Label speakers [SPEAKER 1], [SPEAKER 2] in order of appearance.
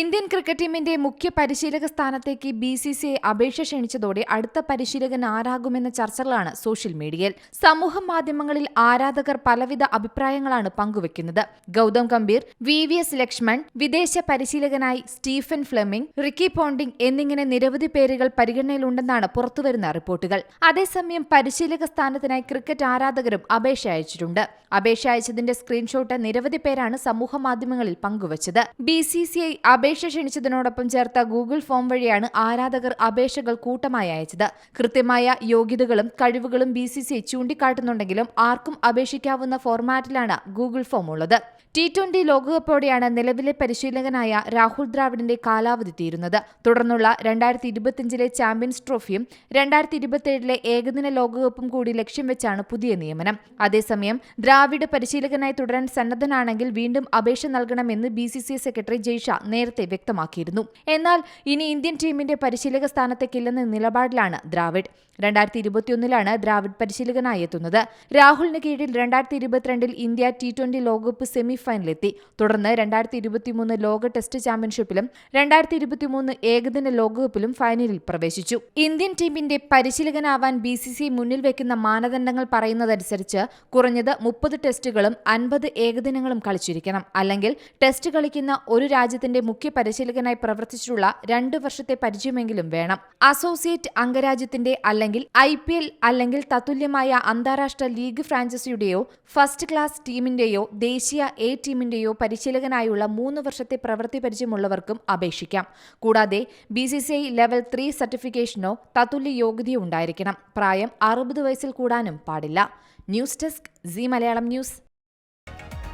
[SPEAKER 1] Indian cricket ടീമിന്റെ മുഖ്യ പരിശീലക സ്ഥാനത്തേക്ക് ബി സി സി ഐ അപേക്ഷ ക്ഷണിച്ചതോടെ അടുത്ത പരിശീലകൻ ആരാകുമെന്ന ചർച്ചകളാണ് സോഷ്യൽ മീഡിയയിൽ. സമൂഹ മാധ്യമങ്ങളിൽ ആരാധകർ പലവിധ അഭിപ്രായങ്ങളാണ് പങ്കുവെക്കുന്നത്. Gautam Gambhir V V S Laxman വിദേശ പരിശീലകനായി സ്റ്റീഫൻ ഫ്ലെമിംഗ് റിക്കി പോണ്ടിംഗ് എന്നിങ്ങനെ നിരവധി പേരുകൾ പരിഗണനയിലുണ്ടെന്നാണ് പുറത്തുവരുന്ന റിപ്പോർട്ടുകൾ. അതേസമയം പരിശീലക സ്ഥാനത്തിനായി ക്രിക്കറ്റ് ആരാധകരും അപേക്ഷ അയച്ചിട്ടുണ്ട്. അപേക്ഷ അയച്ചതിന്റെ സ്ക്രീൻഷോട്ട് നിരവധി പേരാണ് സമൂഹ മാധ്യമങ്ങളിൽ പങ്കുവച്ചത്. ബി സി സി ഐ അപേക്ഷ ക്ഷണിച്ചതിനോടൊപ്പം ചേർത്ത ഗൂഗിൾ ഫോം വഴിയാണ് ആരാധകർ അപേക്ഷകൾ കൂട്ടമായി അയച്ചത്. കൃത്യമായ യോഗ്യതകളും കഴിവുകളും ബി സി സി ചൂണ്ടിക്കാട്ടുന്നുണ്ടെങ്കിലും ആർക്കും അപേക്ഷിക്കാവുന്ന ഫോർമാറ്റിലാണ് ഗൂഗിൾ ഫോം ഉള്ളത്. ടി ട്വന്റി ലോകകപ്പോടെയാണ് നിലവിലെ പരിശീലകനായ രാഹുൽ ദ്രാവിഡിന്റെ കാലാവധി തീരുന്നത്. തുടർന്നുള്ള രണ്ടായിരത്തി ഇരുപത്തിയഞ്ചിലെ ചാമ്പ്യൻസ് ട്രോഫിയും രണ്ടായിരത്തി ഇരുപത്തിയേഴിലെ ഏകദിന ലോകകപ്പും കൂടി ലക്ഷ്യം വെച്ചാണ് പുതിയ നിയമനം. അതേസമയം ദ്രാവിഡ് പരിശീലകനായി തുടരാൻ സന്നദ്ധനാണെങ്കിൽ വീണ്ടും അപേക്ഷ നൽകണമെന്ന് ബി സെക്രട്ടറി ജയ്ഷ നേരത്തെ വ്യക്തമാക്കിയിരുന്നു. എന്നാൽ ഇനി ഇന്ത്യൻ ടീമിന്റെ പരിശീലക സ്ഥാനത്തേക്കില്ലെന്ന നിലപാടിലാണ് ദ്രാവിഡ്. രണ്ടായിരത്തി ഇരുപത്തിയൊന്നിലാണ് ദ്രാവിഡ് പരിശീലകനായി എത്തുന്നത്. രാഹുലിന് കീഴിൽ രണ്ടായിരത്തി ഇരുപത്തിരണ്ടിൽ ഇന്ത്യ ടി ട്വന്റി ലോകകപ്പ് സെമി ഫൈനലിലെത്തി തുടർന്ന് രണ്ടായിരത്തി ഇരുപത്തിമൂന്ന് ലോക ടെസ്റ്റ് ചാമ്പ്യൻഷിപ്പിലും രണ്ടായിരത്തി ഇരുപത്തിമൂന്ന് ഏകദിന ലോകകപ്പിലും ഫൈനലിൽ പ്രവേശിച്ചു. ഇന്ത്യൻ ടീമിന്റെ പരിശീലകനാവാൻ ബി സി സി മുന്നിൽ വെക്കുന്ന മാനദണ്ഡങ്ങൾ പറയുന്നതനുസരിച്ച് കുറഞ്ഞത് മുപ്പത് ടെസ്റ്റുകളും അൻപത് ഏകദിനങ്ങളും കളിച്ചിരിക്കണം. അല്ലെങ്കിൽ ടെസ്റ്റ് കളിക്കുന്ന ഒരു രാജ്യത്തിന്റെ മുഖ്യ പരിശീലകനായി പ്രവർത്തിച്ചിട്ടുള്ള രണ്ടു വർഷത്തെ പരിചയമെങ്കിലും വേണം. അസോസിയേറ്റ് അംഗരാജ്യത്തിന്റെ അല്ലെങ്കിൽ ഐ അല്ലെങ്കിൽ തത്തുല്യമായ അന്താരാഷ്ട്ര ലീഗ് ഫ്രാഞ്ചൈസിയുടെയോ ഫസ്റ്റ് ക്ലാസ് ടീമിന്റെയോ ദേശീയ എ ടീമിന്റെയോ പരിശീലകനായുള്ള മൂന്ന് വർഷത്തെ പ്രവൃത്തി പരിചയമുള്ളവർക്കും അപേക്ഷിക്കാം. കൂടാതെ B C C I level three സർട്ടിഫിക്കേഷനോ തത്തുല്യ യോഗ്യതയോ ഉണ്ടായിരിക്കണം. പ്രായം അറുപത് വയസ്സിൽ കൂടാനും പാടില്ല. News desk C Malayalam news.